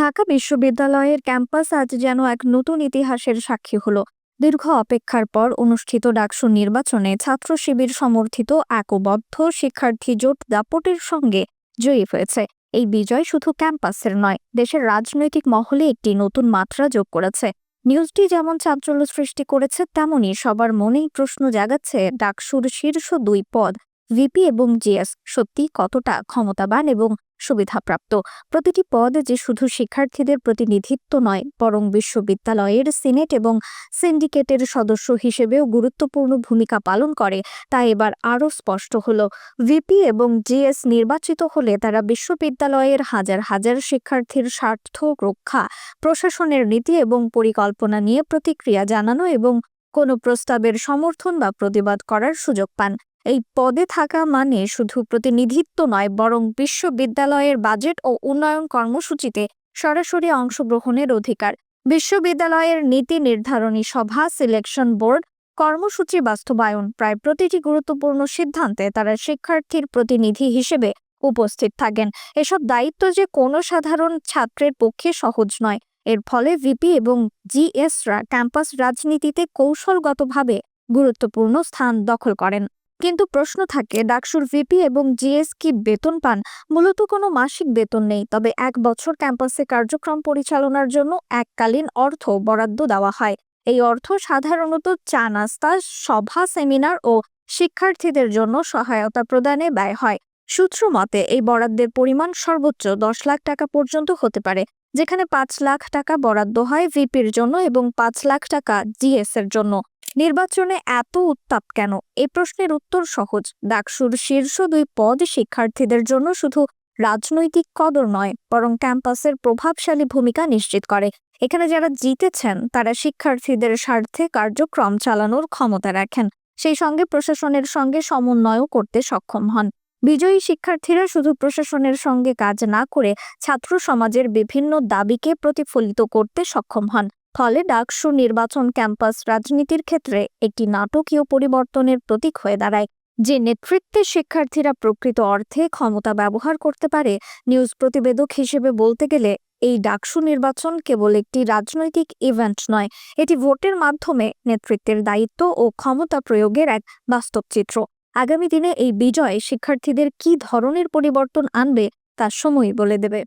ঢাকা বিশ্ববিদ্যালয়ের ক্যাম্পাস আজ যেন এক নতুন ইতিহাসের সাক্ষী হলো। দীর্ঘ অপেক্ষার পর অনুষ্ঠিত ডাকসু নির্বাচনে ছাত্র শিবির সমর্থিত একবদ্ধ শিক্ষার্থী জোট দাপটের সঙ্গে জয়ী হয়েছে। এই বিজয় শুধু ক্যাম্পাসের নয়, দেশের রাজনৈতিক মহলে একটি নতুন মাত্রা যোগ করেছে। নিউজটি যেমন চাঞ্চল্য সৃষ্টি করেছে, তেমনি সবার মনেই প্রশ্ন জাগাচ্ছে ডাকসুর শীর্ষ দুই পদ। ভিপি এবং জিএস সত্যি কতটা ক্ষমতাবান এবং সুবিধাপ্রাপ্ত? প্রতিটি পদ যে শুধু শিক্ষার্থীদের প্রতিনিধিত্ব নয়, বরং বিশ্ববিদ্যালয়ের সিনেট এবং সিন্ডিকেটের সদস্য হিসেবেও গুরুত্বপূর্ণ ভূমিকা পালন করে। তা এবার আরও স্পষ্ট হলো। ভিপি এবং জিএস নির্বাচিত হলে তারা বিশ্ববিদ্যালয়ের হাজার হাজার শিক্ষার্থীর স্বার্থ রক্ষা, প্রশাসনের নীতি এবং পরিকল্পনা নিয়ে প্রতিক্রিয়া জানানো এবং কোনো প্রস্তাবের সমর্থন বা প্রতিবাদ করার সুযোগ পান। এই পদে থাকা মানে শুধু প্রতিনিধিত্ব নয়, বরং বিশ্ববিদ্যালয়ের বাজেট ও উন্নয়ন কর্মসূচিতে সরাসরি অংশগ্রহণের অধিকার। বিশ্ববিদ্যালয়ের নীতি নির্ধারণী সভা, সিলেকশন বোর্ড, কর্মসূচি বাস্তবায়ন প্রায় প্রতিটি গুরুত্বপূর্ণ সিদ্ধান্তে তারা শিক্ষার্থীর প্রতিনিধি হিসেবে উপস্থিত থাকেন। এসব দায়িত্ব যে কোনো সাধারণ ছাত্রের পক্ষে সহজ নয়। এর ফলে ভিপি এবং জিএসরা ক্যাম্পাস রাজনীতিতে কৌশলগতভাবে গুরুত্বপূর্ণ স্থান দখল করেন। কিন্তু প্রশ্ন থাকে, ডাকসুর ভিপি এবং জিএস কি বেতন পান মূলত কোনো মাসিক বেতন নেই, তবে এক বছর ক্যাম্পাসে কার্যক্রম পরিচালনার জন্য এককালীন অর্থ বরাদ্দ দেওয়া হয়। এই অর্থ সাধারণত চা নাস্তা, সভা, সেমিনার ও শিক্ষার্থীদের জন্য সহায়তা প্রদানে ব্যয় হয়। সূত্র মতে, এই বরাদ্দের পরিমাণ সর্বোচ্চ দশ লাখ টাকা পর্যন্ত হতে পারে, যেখানে পাঁচ লাখ টাকা বরাদ্দ হয় ভিপির জন্য এবং পাঁচ লাখ টাকা জিএস এর জন্য। নির্বাচনে এত উত্তাপ কেন? এ প্রশ্নের উত্তর সহজ। ডাকসুর শীর্ষ দুই পদ শিক্ষার্থীদের জন্য শুধু রাজনৈতিক কদর নয়, বরং ক্যাম্পাসের প্রভাবশালী ভূমিকা নিশ্চিত করে। এখানে যারা জিতেছেন, তারা শিক্ষার্থীদের স্বার্থে কার্যক্রম চালানোর ক্ষমতা রাখেন। সেই সঙ্গে প্রশাসনের সঙ্গে সমন্বয়ও করতে সক্ষম হন। বিজয়ী শিক্ষার্থীরা শুধু প্রশাসনের সঙ্গে কাজ না করে ছাত্র সমাজের বিভিন্ন দাবিকে প্রতিফলিত করতে সক্ষম হন। ফলে ডাকসু নির্বাচন ক্যাম্পাস রাজনীতির ক্ষেত্রে একটি নাটকীয় পরিবর্তনের প্রতীক হয়ে দাঁড়ায়, যে নেতৃত্বে শিক্ষার্থীরা প্রকৃত অর্থে ক্ষমতা ব্যবহার করতে পারে। নিউজ প্রতিবেদক হিসেবে বলতে গেলে, এই ডাকসু নির্বাচন কেবল একটি রাজনৈতিক ইভেন্ট নয়, এটি ভোটের মাধ্যমে নেতৃত্বের দায়িত্ব ও ক্ষমতা প্রয়োগের এক বাস্তব চিত্র। আগামী দিনে এই বিজয় শিক্ষার্থীদের কি ধরনের পরিবর্তন আনবে, তা সময়ই বলে দেবে।